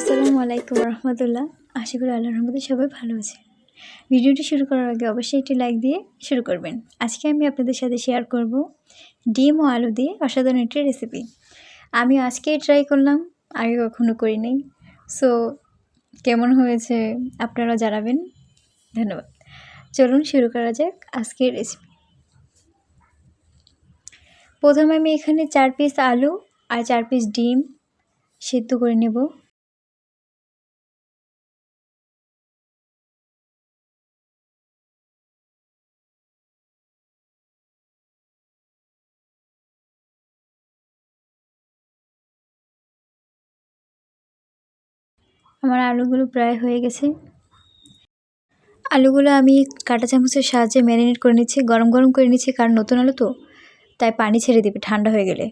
আসসালামু আলাইকুম রহমতুল্লাহ। আশা করি আল্লাহর রহমতে সবাই ভালো আছে ভিডিওটি শুরু করার আগে অবশ্যই একটি লাইক দিয়ে শুরু করবেন। আজকে আমি আপনাদের সাথে শেয়ার করব ডিম ও আলু দিয়ে অসাধারণ একটি রেসিপি আমি আজকেই ট্রাই করলাম, আগে কখনো করিনি। সো কেমন হয়েছে আপনারা জানাবেন। ধন্যবাদ। চলুন শুরু করা যাক আজকের রেসিপি প্রথমে আমি এখানে চার পিস আলু আর চার পিস ডিম সেদ্ধ করে নেব। আমার আলুগুলো প্রায় হয়ে গেছে। আলুগুলো আমি কাঁটা চামচের সাহায্যে ম্যারিনেট করে নিচ্ছি, গরম গরম করে নিচ্ছি, কারণ নতুন আলু তো, তাই পানি ছেড়ে দেবে, ঠান্ডা হয়ে গেলে।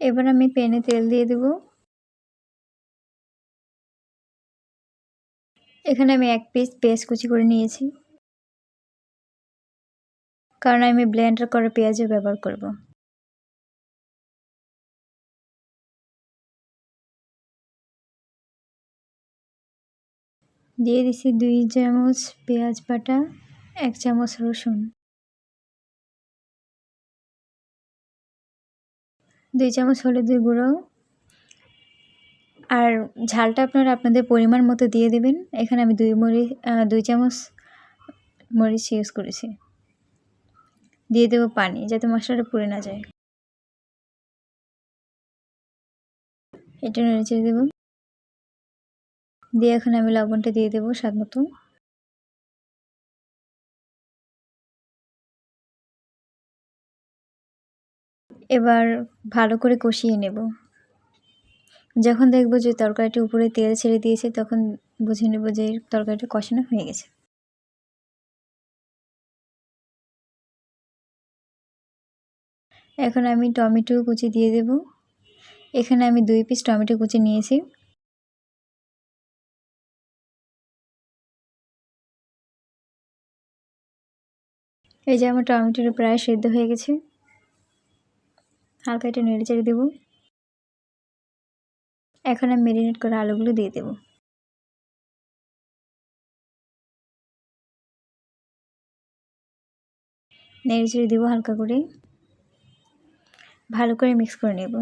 এবার আমি প্যানে তেল দিয়ে দেব। এখানে আমি এক পিস পেঁয়াজ কুচি করে নিয়েছি। কারণ আমি ব্লেন্ডার করে পেঁয়াজও ব্যবহার করব। দিয়ে দিছি দুই চামচ পেঁয়াজ বাটা, এক চামচ রসুন। দুই চামচ হলুদের গুঁড়ো। আর ঝালটা আপনারা আপনাদের পরিমাণ মতো দিয়ে দেবেন। এখানে আমি দুই মরিচ দুই চামচ মরিচ ইউজ করেছি। দিয়ে দেবো পানি, যাতে মশলাটা পুড়ে না যায়। এটা নেড়ে দেবো। দিয়ে এখন আমি লবণটা দিয়ে দেবো স্বাদ মতো। এবার ভালো করে কষিয়ে নেব। যখন দেখব যে তরকারিটি উপরে তেল ছেড়ে দিয়েছে, তখন বুঝে নেব যে তরকারিটা কষানো হয়ে গেছে। এখন আমি টমেটো কুচি দিয়ে দেব। এখানে আমি দুই পিস টমেটো কুচি নিয়েছি। এই যে আমার টমেটোটা প্রায় সেদ্ধ হয়ে গেছে। হালকা এটা নেড়ে চেড়ে দেবো। এখন আমি মেরিনেট করে আলুগুলো দিয়ে দেবো। নেড়ে চেড়ে দেবো হালকা করে। ভালো করে মিক্স করে নেব।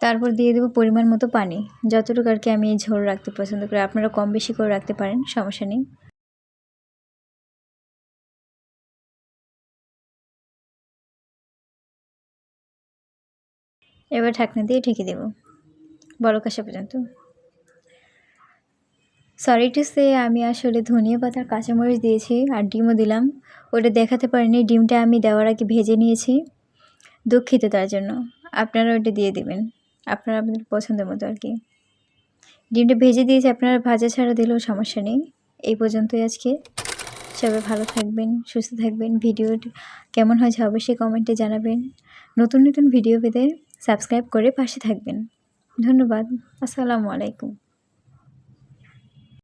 তারপর দিয়ে দেবো পরিমাণ মতো পানি। যতটুকু আর কি আমি ঝোল রাখতে পছন্দ করি, আপনারা কম বেশি করে রাখতে পারেন, সমস্যা নেই। এবার ঢাকনা দিয়ে ঢেকে দেব, বড় কাশা পর্যন্ত। সরি টু সে আমি আসলে ধনিয়া পাতার কাঁচামরিচ দিয়েছি আর ডিমও দিলাম। ওটা দেখাতে পারিনি, ডিমটা আমি দেওয়ার আগে ভেজে নিয়েছি। দুঃখিত তার জন্য। আপনারা ওটা দিয়ে দিবেন। আপনারা আপনাদের পছন্দের মতো আর কি। ডিমটা ভেজে দিয়েছি, আপনারা ভাজা ছাড়া দিলেও সমস্যা নেই। এই পর্যন্তই আজকে। সবাই ভালো থাকবেন, সুস্থ থাকবেন। ভিডিওটি কেমন হয়েছে অবশ্যই কমেন্টে জানাবেন। নতুন নতুন ভিডিও পেতে সাবস্ক্রাইব করে পাশে থাকবেন। ধন্যবাদ। আসসালামু আলাইকুম।